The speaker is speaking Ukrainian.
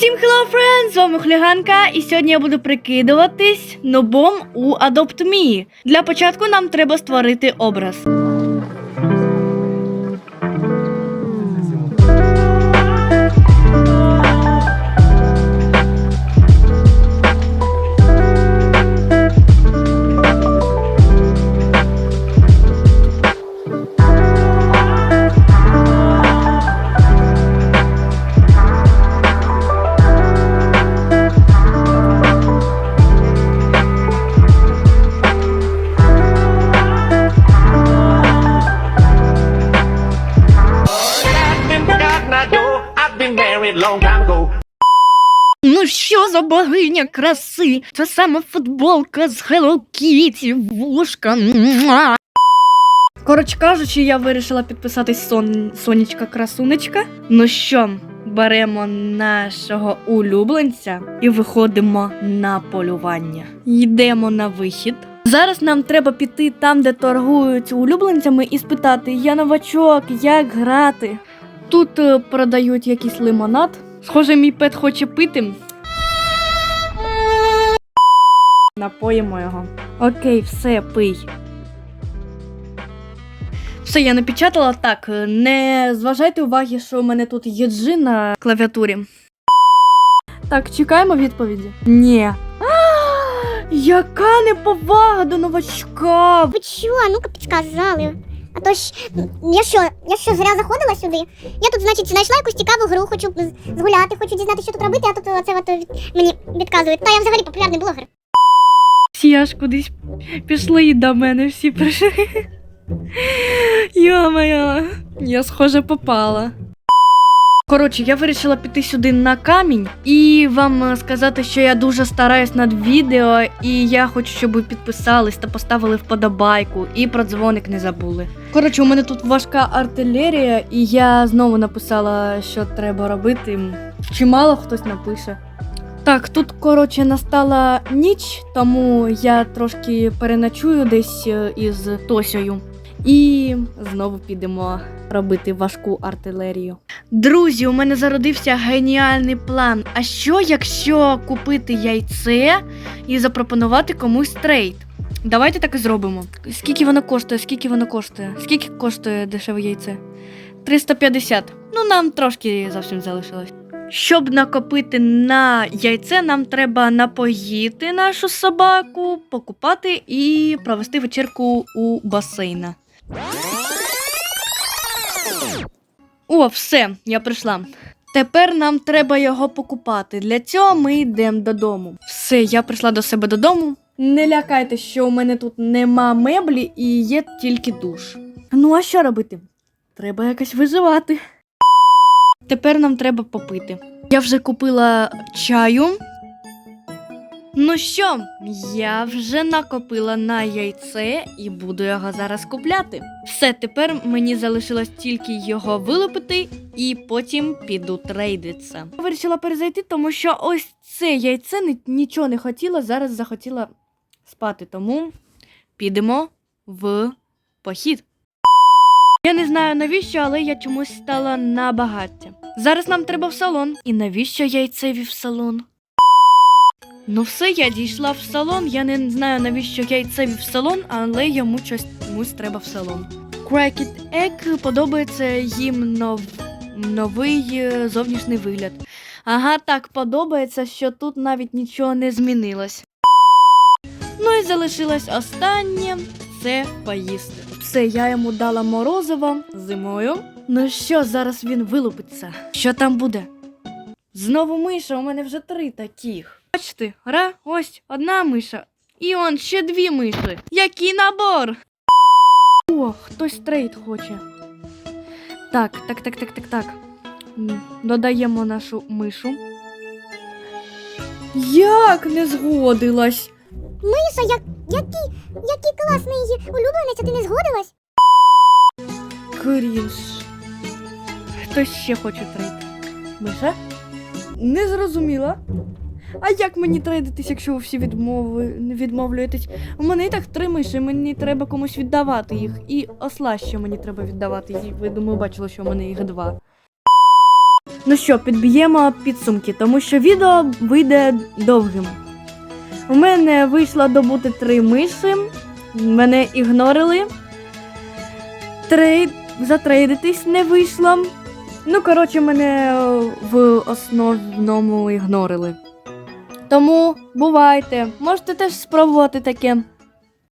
Всім hello, friends! З вами Хуліганка, і сьогодні я буду прикидуватись нобом у Adopt Me. Для початку нам треба створити образ. Been married long time ago. Ну що за богиня краси? Це саме футболка з Hello Kitty, вушка. Коротше кажучи, я вирішила підписатись сон... Сонечка Красунечка. Ну що, беремо нашого улюбленця і виходимо на полювання. Йдемо на вихід. Зараз нам треба піти там, де торгують улюбленцями, і спитати: я новачок, як грати. Тут е, продають якийсь лимонад. Схоже, мій пет хоче пити. Напоїмо його. Окей, все, пий. Все, я напечатала так. е, Не зважайте уваги, що у мене тут є G на клавіатурі. Так, чекаємо відповіді. Ні. Яка неповага до новачка! Ви чого? А Ну-ка підказали. А то ж, я що, я що зря заходила сюди? Я тут, значить, знайшла якусь цікаву гру, хочу згуляти, хочу дізнатися, що тут робити, а тут оце от від- мені відказують. Та я взагалі популярний блогер. Всі аж кудись пішли і до мене всі прийшли. Йо-моє, я схоже попала. Коротше, я вирішила піти сюди на камінь і вам е, сказати, що я дуже стараюсь над відео, і я хочу, щоб ви підписались та поставили вподобайку і про дзвоник не забули. Коротше, у мене тут важка артилерія, і я знову написала, що треба робити. Чимало хтось напише. Так, тут, коротше, настала ніч, тому я трошки переночую десь е, із Тосею. І знову підемо робити важку артилерію. Друзі, у мене зародився геніальний план. А що, якщо купити яйце і запропонувати комусь трейд? Давайте так і зробимо. Скільки воно коштує? Скільки воно коштує? Скільки коштує дешеве яйце? 350. Ну, нам трошки зовсім залишилось. Щоб накопити на яйце, нам треба напоїти нашу собаку, покупати і провести вечірку у басейна. О, все, я прийшла. Тепер нам треба його покупати. Для цього ми йдемо додому. Все, я прийшла до себе додому. Не лякайте, що у мене тут нема меблі і є тільки душ. Ну а що робити? Треба якось виживати. Тепер нам треба попити. Я вже купила чаю. Ну що, я вже накопила на яйце і буду його зараз купляти. Все, тепер мені залишилось тільки його вилупити і потім піду трейдитися. Вирішила перезайти, тому що ось це яйце нічого не хотіло, зараз захотіла спати. Тому підемо в похід. Я не знаю навіщо, але я чомусь стала на багаття. Зараз нам треба в салон. І навіщо яйцеві в салон? Ну все, я дійшла в салон. Я не знаю навіщо яйцеві в салон, але йому щось треба в салон. Cracked Egg подобається їм нов... новий е, зовнішній вигляд. Ага, так подобається, що тут навіть нічого не змінилось. Ну і залишилось останнє це поїсти. Все, я йому дала морозиво зимою. Ну що, зараз він вилупиться. Що там буде? Знову миша, у мене вже три таких. Бачите, ра, ось одна миша. І он ще дві миші. Який набор? О, хтось трейд хоче. Так, так, так, так, так, так. Додаємо нашу мишу. Як не згодилась? Миша, як, який, який класний улюбленець, а ти не згодилась? Крінж. Хтось ще хоче трейд. Миша? Не зрозуміла. А як мені трейдитись, якщо ви всі відмови... відмовлюєтесь? У мене і так три миші, мені треба комусь віддавати їх. І осла ще мені треба віддавати. І ви думаю, бачили, що у мене їх два. Ну що, підб'ємо підсумки, тому що відео вийде довгим. У мене вийшло добути три миші, мене ігнорили. Трейд... Затрейдитись не вийшло. Ну, коротше, мене в основному ігнорили. Тому бувайте, можете теж спробувати таке.